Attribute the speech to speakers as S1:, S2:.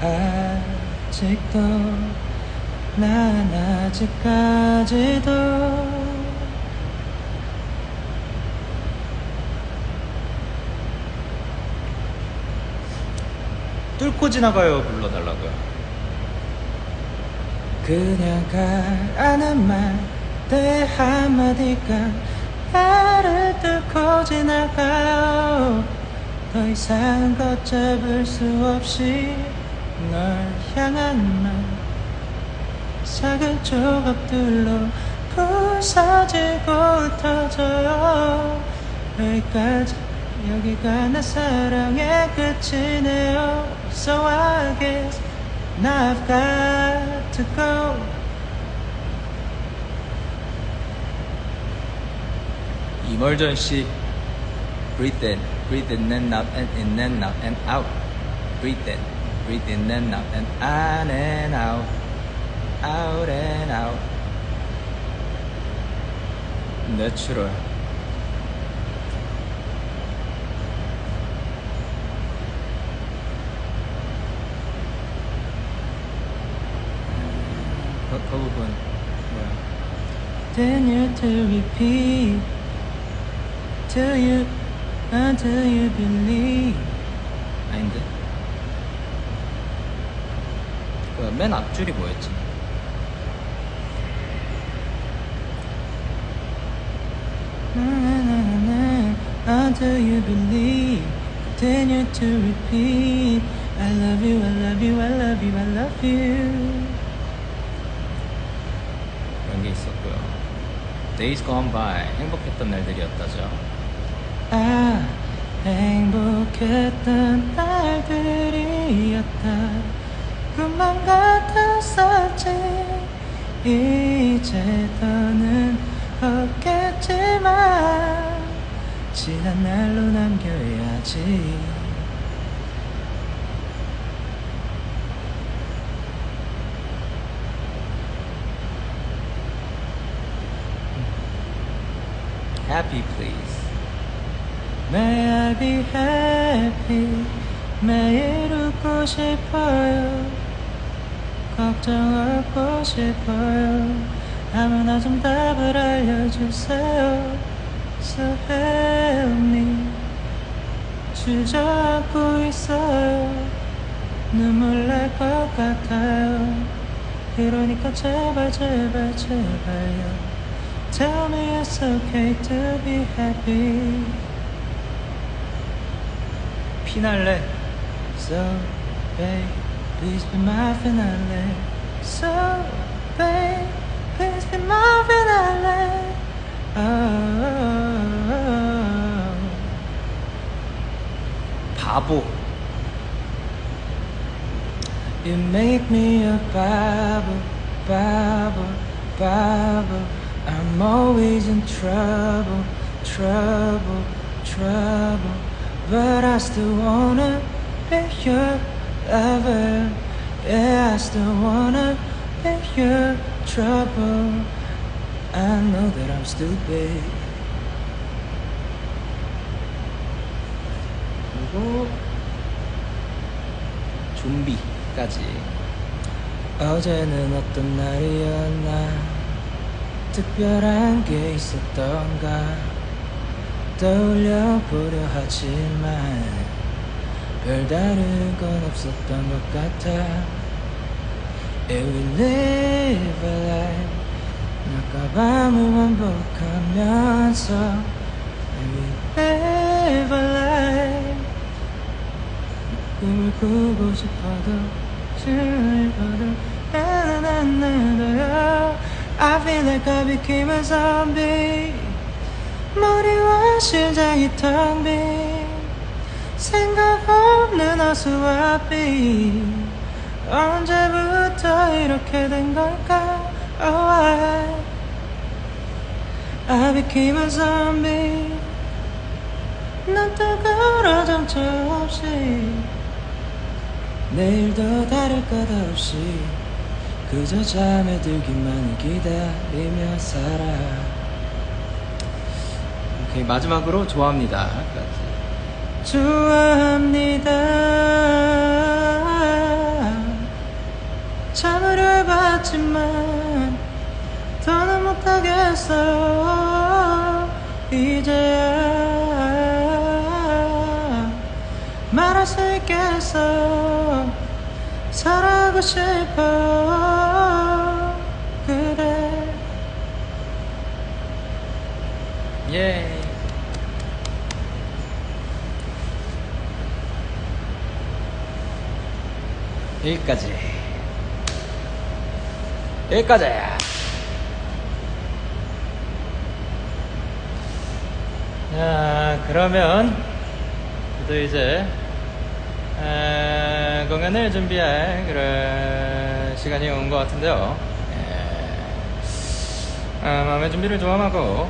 S1: 아직도 난 아직까지도
S2: 뚫고 지나가요 불러달라고요.
S1: 그냥 가라는 말내 한마디가 나를 뚫고 지나가요 더 이상 걷잡을 수 없이 널 향한 말 작은 조각들로 부서지고 흩어져요 여기까지 여기가 내 사랑의 끝이네요 So I guess now I've got to go
S2: 이멀전시 breathe in, breathe in and out and in and out and out. breathe in, breathe in and out and in and out, out and out. Natural. 그, 그 부분 뭐야?
S1: Continue to repeat till you until you believe.
S2: 그 맨 앞줄이 뭐였지?
S1: Until you believe, continue to repeat. I love you, I love you, I love you, I love you.
S2: 그런 게 있었고요. Days Gone By 행복했던 날들이었다죠.
S1: 아, 행복했던 날들이었다. 꿈만 같았었지. 이제 더는 없겠지만, 지난 날로 남겨야지.
S2: Happy Please.
S1: May I be happy 매일 웃고 싶어요 걱정 없고 싶어요 아무나 좀 답을 알려주세요. So help me. 주저앉고 있어요. 눈물 날 것 같아요. 그러니까 제발 제발 제발요. Tell me it's okay to be happy.
S2: 피날레.
S1: So, babe, please be my finale. So, babe, please be my finale. Oh,
S2: 바보.
S1: you make me a Bible, Bible, Bible. I'm always in trouble, trouble, trouble. But I still wanna be your lover. Yeah, I still wanna be your trouble. I know that I'm stupid.
S2: 그리고 좀비까지.
S1: 어제는 어떤 날이었나 특별한 게 있었던가 떠올려 보려 하지만 별다른 건 없었던 것 같아 And we live a life 낮과 밤을 반복하면서 And we live a life 꿈을 꾸고 싶어도 싶어도 나나나나나요 I feel like I became a zombie 머리와 심장이 텅빈 없는 어수와비 언제부터 이렇게 된 걸까? Oh, I, I became a zombie. 난또 걸어 정처 없이 내일도 다를 것 없이 그저 잠에 들기만을 기다리며 살아.
S2: 오케이 마지막으로 좋아합니다까지.
S1: 좋아합니다. 하지만 더는 못하겠어요 이제야 말할 수 있겠어. 사랑하고 싶어. 그대.
S2: 예. 여기까지. 여기까지. 자, 그러면 저도 이제 에, 공연을 준비할 그런 시간이 온 것 같은데요. 예. 아, 마음의 준비를 좀 하고